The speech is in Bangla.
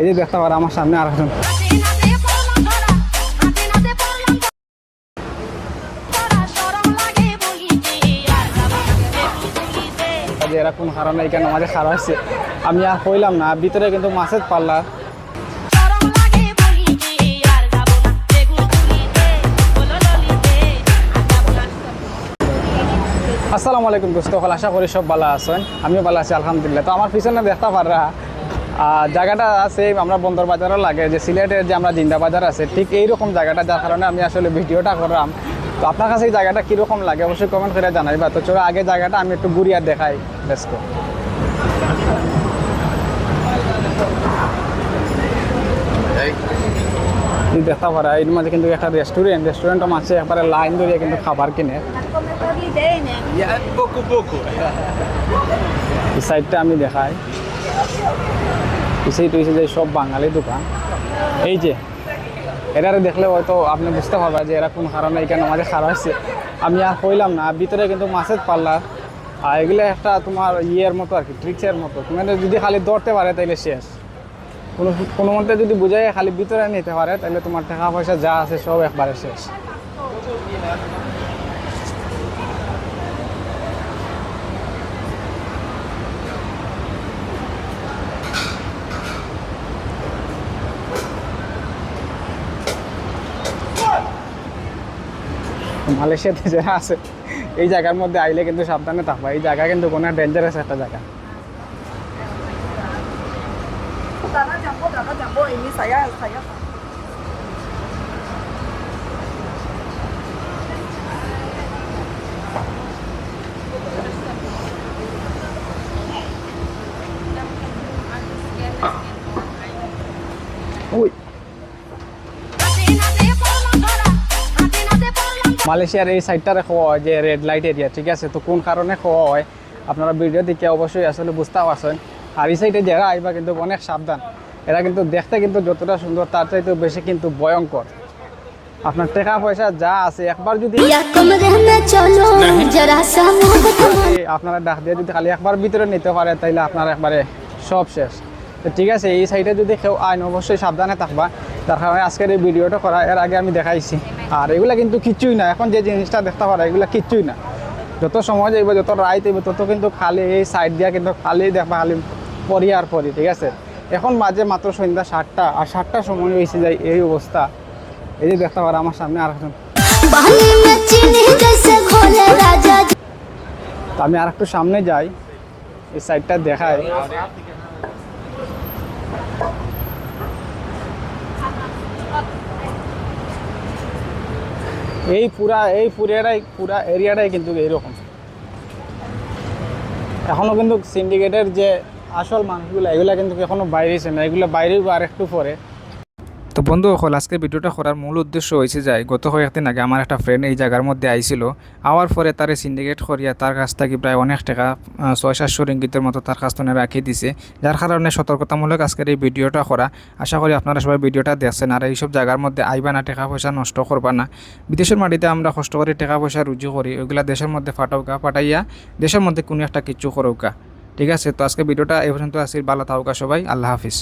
এই যে দেখতে পারো আমার সামনে আর একজন হাতে পড়লাম ধরা হাতে নাতে পড়লাম ধরা শরম লাগে বলিতে আর যাব বলিতে যে এরা কোন এখানে আমাদের খারাপ আমি আর কইলাম না ভিতরে কিন্তু মাছের পাল্লা। আসসালামু আলাইকুম দোস্ত আশা করি সব ভালো আছেন। আমিও ভালো আছি আলহামদুলিল্লাহ। তো আমার পিছনে দেখতে আহ, জায়গাটা আছে, আমরা বন্দর বাজারও লাগে, যে সিলেটের যে আমরা জিন্দা বাজার আছে, ঠিক এইরকম জায়গাটা, যার কারণে আমি আসলে ভিডিওটা করলাম। তো আপনার কাছে এই জায়গাটা কীরকম লাগে? অবশ্যই কমেন্ট করে জানাই বা তো চলো, আগে জায়গাটা আমি একটু ঘুরিয়ে দেখাই ব্যস্ত দেখতে পারা এর মাঝে কিন্তু একটা রেস্টুরেন্ট রেস্টুরেন্টও মাঝে একবারে লাইন ধরিয়ে কিন্তু খাবার কিনে। সাইডটা আমি দেখাই। পিছিয়ে টুইছে যে সব বাঙালি দোকান। এই যে, এরারে দেখলে হয়তো আপনি বুঝতে পারবেন যে এরা কোন কারণে এখানে আমাদের খারাপ হয়েছে। আমি আর কইলাম না ভিতরে কিন্তু মাছের পাল্লা। আর এগুলো একটা তোমার ইয়ের মতো আর কি ট্রিক্সের মতো। তুমি যদি খালি ধরতে পারে তাইলে শেষ। কোনো কোনো মতে যদি বুঝাই খালি ভিতরে নিতে পারে তাহলে তোমার টাকা পয়সা যা আছে সব একবারে শেষ। মালয়েশিয়াতে যারা আছে এই জায়গার মধ্যে আইলে কিন্তু সাবধানে থাকবা। এই জায়গা কিন্তু কোনো ডেঞ্জারাস একটা জায়গা. ওই মালয়েশিয়ার এই সাইডটারে খোয়া হয় যে রেড লাইট এরিয়া ঠিক আছে? তো কোন কারণে খোয়া হয়? আপনারা ভিডিও দেখে অবশ্যই আসলে বুঝতে পারছেন। আর এই সাইডে যারা আইবা কিন্তু অনেক সাবধান। এরা কিন্তু দেখতে কিন্তু যতটা সুন্দর তার চাইতেও বেশি কিন্তু ভয়ঙ্কর। আপনার টাকা পয়সা যা আছে একবার যদি হ্যাঁ। আপনারা ডাক দিয়ে যদি খালি একবার ভিতরে নিতে পারে তাইলে আপনার একবারে সব শেষ। তো ঠিক আছে এই সাইডে যদি কেউ আইন অবশ্যই সাবধানে থাকবা। তার কারণে আজকের এই ভিডিওটা করা এর আগে আমি দেখাইছি। আর এগুলা কিন্তু কিছুই না। এখন যে জিনিসটা দেখতে পারো এগুলা কিছুই না। যত সময় যাইব যত রায় দেবে তত কিন্তু খালি এই সাইড দিয়া কিন্তু খালি দেখবে খালি পরি আর পরি ঠিক আছে? এখন মাঝে মাত্র সন্ধ্যা সাতটা আর সাতটার সময় হয়েছে যায় এই অবস্থা। এই যে দেখতে পারো আমার সামনে আর একজন আমি আর একটু সামনে যাই এই সাইডটা দেখায় এই পুরা, এই পুরিয়াটাই পুরা এরিয়াটাই কিন্তু এইরকম। এখনও কিন্তু সিন্ডিকেটের যে আসল মানুষগুলো, এগুলো কিন্তু এখনও বাইরেছে না, এগুলো বাইরেও আর একটু পরে। বন্ধু সকল আজকে ভিডিওটা করার মূল উদ্দেশ্য হয়েছে যায় গত কয়েকদিন আগে আমার একটা ফ্রেন্ড এই জায়গার মধ্যে আইছিল। আওয়ার পরে তারে সিন্ডিকেট করিয়া তার কাছ থেকে প্রায় অনেক টাকা ছয় সাতশো রিঙ্গিতের মতো তার কাছ থেকে রাখি দিছে। যার কারণে সতর্কতামূলক আজকের এই ভিডিওটা করা। আশা করি আপনারা সবাই ভিডিওটা দেখছেন, আর এইসব জায়গার মধ্যে আইবা না, টাকা পয়সা নষ্ট করবা না। বিদেশের মাটিতে আমরা কষ্ট করে টাকা পয়সা রুজু করি, ওইগুলা দেশের মধ্যে ফাটাউকা পাঠাইয়া দেশের মধ্যে কোনো একটা কিচ্ছু করৌকা ঠিক আছে, তো আজকে ভিডিওটা এই পর্যন্ত আসি ভালো থাকুকা সবাই, আল্লাহ হাফিজ।